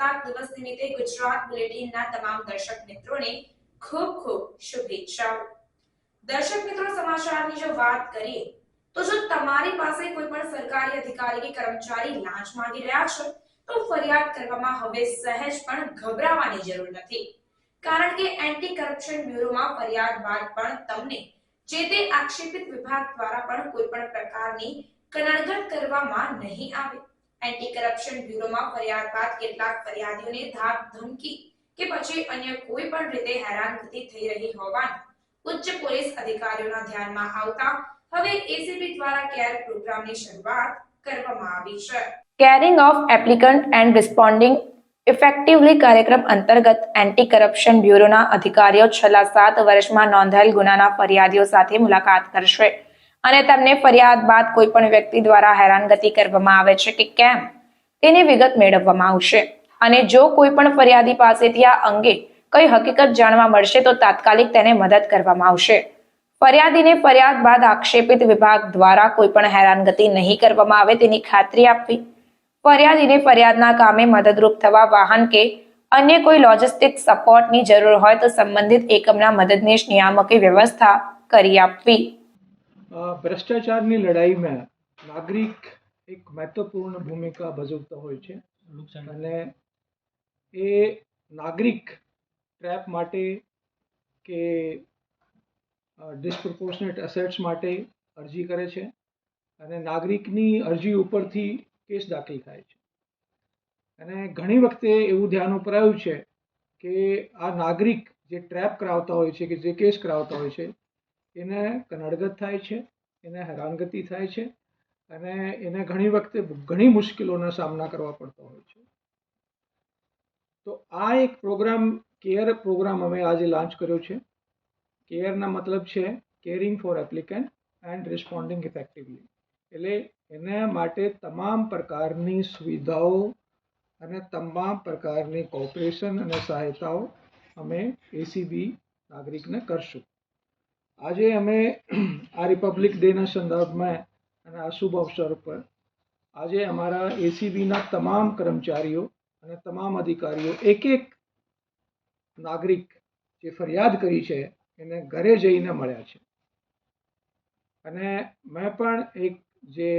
પ્રજાસત્તાક દિવસ નિમિત્તે ગુજરાત બુલેટિનના તમામ દર્શક મિત્રોને ખૂબ ખૂબ શુભેચ્છાઓ. દર્શક મિત્રો, સમાચારની જો વાત કરીએ, તો જો તમારી પાસે કોઈ પણ સરકારી અધિકારી કે કર્મચારી લાંચ માંગી રહ્યા છે, તો ફરિયાદ કરવામાં હવે સહેજ પણ ગભરાવાની જરૂર નથી. કારણ કે એન્ટી કરપ્શન બ્યુરોમાં ફરિયાદ બાદ પણ તમને જે તે આક્ષેપિત વિભાગ દ્વારા પણ કોઈ પણ પ્રકારની કનડગત કરવામાં નહીં આવે. એન્ટી કરપ્શન બ્યુરોમાં ફરિયાદ બાદ કેટલાક ફરિયાદીઓને ધાક ધમકી કે પછી અન્ય કોઈ પણ રીતે હેરાનગતિ થઈ રહી હોવાનું ઉચ્ચ પોલીસ અધિકારીઓના ધ્યાનમાં આવતા હવે એસીબી દ્વારા કેર પ્રોગ્રામની શરૂઆત કરવામાં આવી છે. Caring of applicant and responding effectively કાર્યક્રમ અંતર્ગત એન્ટી કરપ્શન બ્યુરોના અધિકારીઓ છેલ્લા સાત વર્ષમાં નોંધાયેલ ગુનાના ફરિયાદીઓ સાથે મુલાકાત કરશે. અને તેમને ફરિયાદ બાદ કોઈ પણ વ્યક્તિ દ્વારા હેરાનગતિ કરવામાં આવે છે કે કેમ, તેની વિગત મેળવવામાં આવશે. અને જો કોઈ પણ ફરિયાદી પાસેથી આ અંગે કઈ હકીકત જાણવા મળશે, તો તાત્કાલિક તેને મદદ કરવામાં આવશે. ફરિયાદીને ફરિયાદ બાદ આક્ષેપિત વિભાગ દ્વારા કોઈ પણ હેરાનગતિ નહીં કરવામાં આવે તેની ખાતરી આપવી. ફરિયાદીને ફરિયાદના કામે મદદરૂપ થવા વાહન કે અન્ય કોઈ લોજિસ્ટિક સપોર્ટની જરૂર હોય તો સંબંધિત એકમના મદદનીશ નિયામકે વ્યવસ્થા કરી આપવી. ભ્રષ્ટાચારની લડાઈમાં નાગરિક એક મહત્વપૂર્ણ ભૂમિકા ભજવતો હોય છે. અને એ નાગરિક ટ્રેપ માટે કે ડિસ્પ્રપોર્શનેટ અસેટ્સ માટે અરજી કરે છે અને નાગરિકની અરજી ઉપરથી કેસ દાખલ થાય છે. અને ઘણી વખતે એવું ધ્યાન ઉપર છે કે આ નાગરિક જે ટ્રેપ કરાવતા હોય છે કે જે કેસ કરાવતા હોય છે એને કનડગત થાય છે, એને હેરાનગતિ થાય છે અને એને ઘણી વખતે ઘણી મુશ્કેલીઓનો સામના કરવા પડતો હોય છે. તો આ એક પ્રોગ્રામ, કેર પ્રોગ્રામ અમે આજે લોન્ચ કર્યો છે. કેરના મતલબ છે caring for applicant and responding effectively એટલે એના માટે તમામ પ્રકારની સુવિધાઓ અને તમામ પ્રકારની કોઓપરેશન અને સહાયતાઓ અમે એસીબી નાગરિકને કરશું. આજે અમે આ રિપબ્લિક ડેના સંદર્ભમાં અને આ શુભ અવસર પર આજે અમારા એસીબીના તમામ કર્મચારીઓ અને તમામ અધિકારીઓ એક એક નાગરિક જે ફરિયાદ કરી છે, એને ઘરે જઈને મળ્યા છે. અને મેં પણ એક જે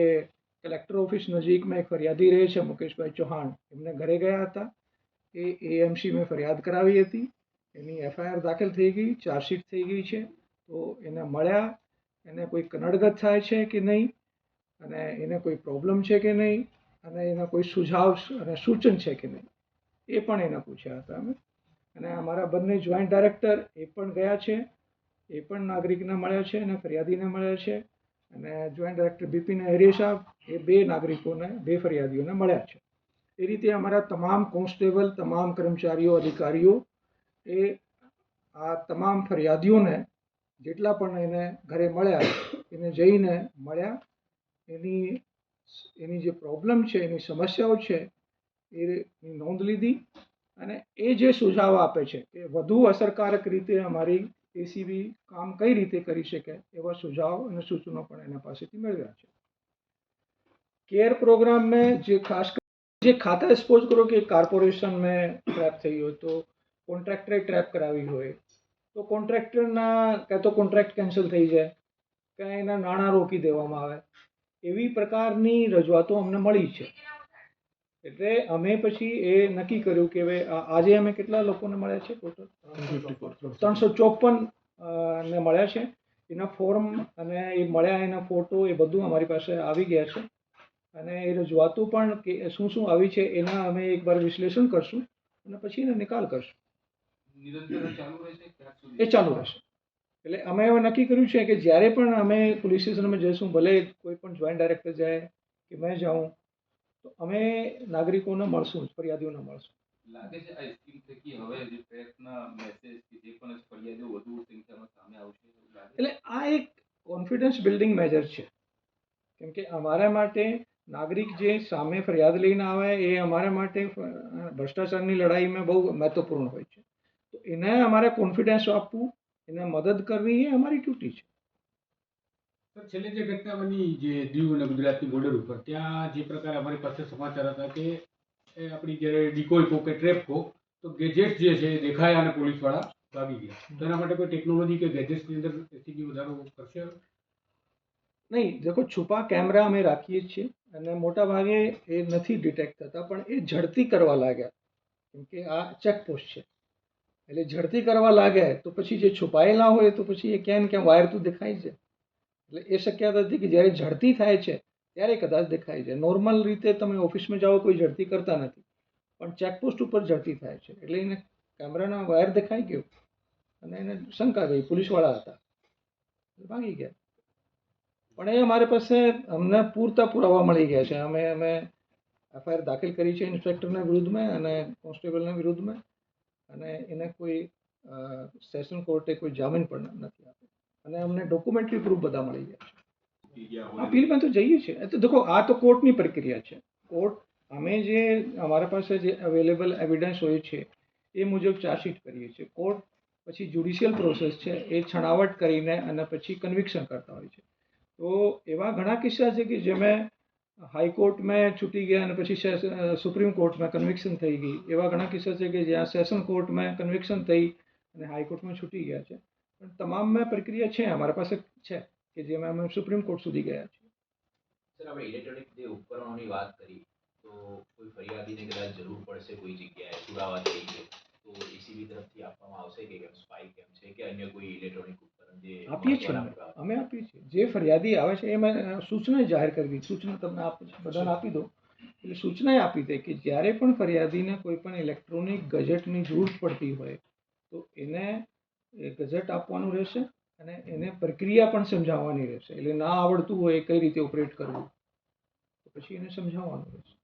કલેક્ટર ઓફિસ નજીકમાં એક ફરિયાદી રહે છે, મુકેશભાઈ ચૌહાણ, એમને ઘરે ગયા હતા. એ એએમસી મેં ફરિયાદ કરાવી હતી. એની એફઆઈઆર દાખલ થઈ ગઈ, ચાર્જશીટ થઈ ગઈ છે. તો એને મળ્યા, એને કોઈ કનડગત થાય છે કે નહીં, અને એને કોઈ પ્રોબ્લેમ છે કે નહીં, અને એના કોઈ સુઝાવ અને સૂચન છે કે નહીં, એ પણ એને પૂછ્યા હતા અમે. અને અમારા બંને જોઈન્ટ ડાયરેક્ટર એ પણ ગયા છે, એ પણ નાગરિકને મળ્યા છે અને ફરિયાદીને મળ્યા છે, અને જોઈન્ટ ડાયરેક્ટર બિપિન હેરિયા સાહેબ એ બે નાગરિકોને, બે ફરિયાદીઓને મળ્યા છે. એ રીતે અમારા તમામ કોન્સ્ટેબલ, તમામ કર્મચારીઓ, અધિકારીઓ એ આ તમામ ફરિયાદીઓને જેટલા પણ એને ઘરે મળ્યા, એને જઈને મળ્યા, એની એની જે પ્રોબ્લેમ છે, એની સમસ્યાઓ છે, એની નોંધ લીધી અને એ જે સુઝાવ આપે છે કે વધુ અસરકારક રીતે અમારી એસીબી કામ કઈ રીતે કરી શકે એવા સુઝાવ અને સૂચનો પણ એના પાસેથી મેળવ્યા છે. કેર પ્રોગ્રામ મેં જે ખાસ જે ખાતા સપોઝ કરો કે કોર્પોરેશન મેં ટ્રેપ થઈ હોય તો કોન્ટ્રાક્ટરે ટ્રેપ કરાવી હોય તો કોન્ટ્રાક્ટરના, કાં તો કોન્ટ્રાક્ટ કેન્સલ થઈ જાય, કાં એના નાણાં રોકી દેવામાં આવે. એવી પ્રકારની રજૂઆતો અમને મળી છે. એટલે અમે પછી એ નક્કી કર્યું કે હવે આજે અમે કેટલા લોકોને મળ્યા છે ટોટલ ત્રણસો ચોપન ને મળ્યા છે. એના ફોર્મ અને એ મળ્યા એના ફોટો એ બધું અમારી પાસે આવી ગયા છે. અને એ રજૂઆતો પણ કે શું શું આવી છે એના અમે એકવાર વિશ્લેષણ કરશું અને પછી એનો નિકાલ કરશું નિરંતર ચાલુ રહેશે ક્યાં એ ચાલુ રહેશે. એટલે અમે એવું નક્કી કર્યું છે કે જ્યારે પણ અમે પોલીસ સ્ટેશનમાં જઈશું ભલે કોઈ પણ જોઈન્ટ ડાયરેક્ટર જાય કે મેં જાઉં તો અમે નાગરિકોને મળશું ફરિયાદીઓને મળશું. લાગે છે આ સ્કીમ થકી હવે જે ટ્રેકના મેસેજ કે જે પણ ફરિયાદો વધુ સંખ્યામાં સામે આવશે? એટલે આ એક કોન્ફિડન્સ બિલ્ડિંગ મેજર છે. કેમ કે અમારા માટે નાગરિક જે સામે ફરિયાદ લઈને આવે એ અમારા માટે ભ્રષ્ટાચારની લડાઈમાં બહુ મહત્વપૂર્ણ હોય છે. એને અમારે કોન્ફિડન્સ આપવું એને મદદ કરવી એ અમારી ડ્યુટી છે. છેલ્લે જે ઘટના બની જે દીવ અને ગુજરાતની બોર્ડર ઉપર ત્યાં જે પ્રકારે અમારી પાસે સમાચાર હતા કે એ આપણી જ્યારે ડિકોય કહો કે ટ્રેપ કહો તો ગેજેટ જે છે એ દેખાયા અને પોલીસવાળા ભાગી ગયા. તેના માટે કોઈ ટેકનોલોજી કે ગેજેટ્સની અંદર એસીબી વધારો કરશે? નહીં દેખો છુપા કેમેરા અમે રાખીએ છીએ અને મોટા ભાગે એ નથી ડિટેક્ટ થતા પણ એ ઝડપી કરવા લાગ્યા. કેમ કે આ ચેકપોસ્ટ છે. એટલે ઝડતી કરવા લાગે તો પછી જે છુપાયેલા હોય તો પછી એ ક્યાં ક્યાં વાયર તો દેખાય છે. એટલે એ શક્યતા હતી કે જ્યારે ઝડતી થાય છે, ત્યારે કદાચ દેખાય છે. નોર્મલ રીતે તમે ઓફિસમાં જાઓ કોઈ ઝડતી કરતા નથી, પણ ચેકપોસ્ટ ઉપર ઝડતી થાય છે. એટલે એને કેમેરાના વાયર દેખાઈ ગયો અને એને શંકા ગઈ. પોલીસવાળા હતા. ભાગી ગયા. પણ એ અમારી પાસે અમને પૂરતા પુરાવા મળી ગયા છે. અમે અમે એફઆઈઆર દાખલ કરી છે ઇન્સ્પેક્ટરના વિરુદ્ધમાં અને કોન્સ્ટેબલના વિરુદ્ધમાં. અને એને કોઈ સેશન કોર્ટે કોઈ જામીન પણ નથી આપ્યો. અને અમને ડોક્યુમેન્ટરી પ્રૂફ બધા મળી ગયા. છે અપીલમાં તો જઈએ છીએ. તો દેખો, આ તો કોર્ટની પ્રક્રિયા છે. કોર્ટ અમે જે અમારા પાસે જે અવેલેબલ એવિડન્સ હોય છે, એ મુજબ ચાર્જશીટ કરીએ છીએ. કોર્ટ પછી જ્યુડિશિયલ પ્રોસેસ છે, એ છણાવટ કરીને અને પછી કન્વિક્શન કરતા હોય છે. તો એવા ઘણા કિસ્સા છે કે જેમાં હાઈકોર્ટમાં છૂટી ગયા અને પછી સુપ્રીમ કોર્ટમાં કન્વિક્શન થઈ ગઈ એવા ઘણા કિસ્સા છે કે જ્યાં સેશન કોર્ટમાં કન્વિક્શન થઈ અને હાઈકોર્ટમાં છૂટી ગયા છે પણ તમામમાં પ્રક્રિયા છે અમારા પાસે છે કે જેમાં અમે સુપ્રીમ કોર્ટ સુધી ગયા છીએ સર અમે ઇલેક્ટ્રોનિક જે ઉપકરણોની વાત કરી તો કોઈ ફરિયાદીને કદાચ જરૂર પડશે કોઈ જગ્યાએ પુરાવા તરીકે તો એસીબી તરફથી આપવામાં આવશે કે કેમ સ્પાઈ કેમ છે કે અન્ય કોઈ ઇલેક્ટ્રોનિક આપીએ છીએ અમે. આપીએ છીએ. જે ફરિયાદી આવે છે એ મેં સૂચના જાહેર કરવી સૂચના તમને આપ બધાને આપી દો એટલે સૂચના આપી દે કે જ્યારે પણ ફરિયાદીને કોઈ પણ ઇલેક્ટ્રોનિક ગજેટની જરૂર પડતી હોય તો એને એ ગજેટ આપવાનું રહેશે અને એને પ્રક્રિયા પણ સમજાવવાની રહેશે. એટલે ના આવડતું હોય કઈ રીતે ઓપરેટ કરવું પછી એને સમજાવવાનું રહેશે.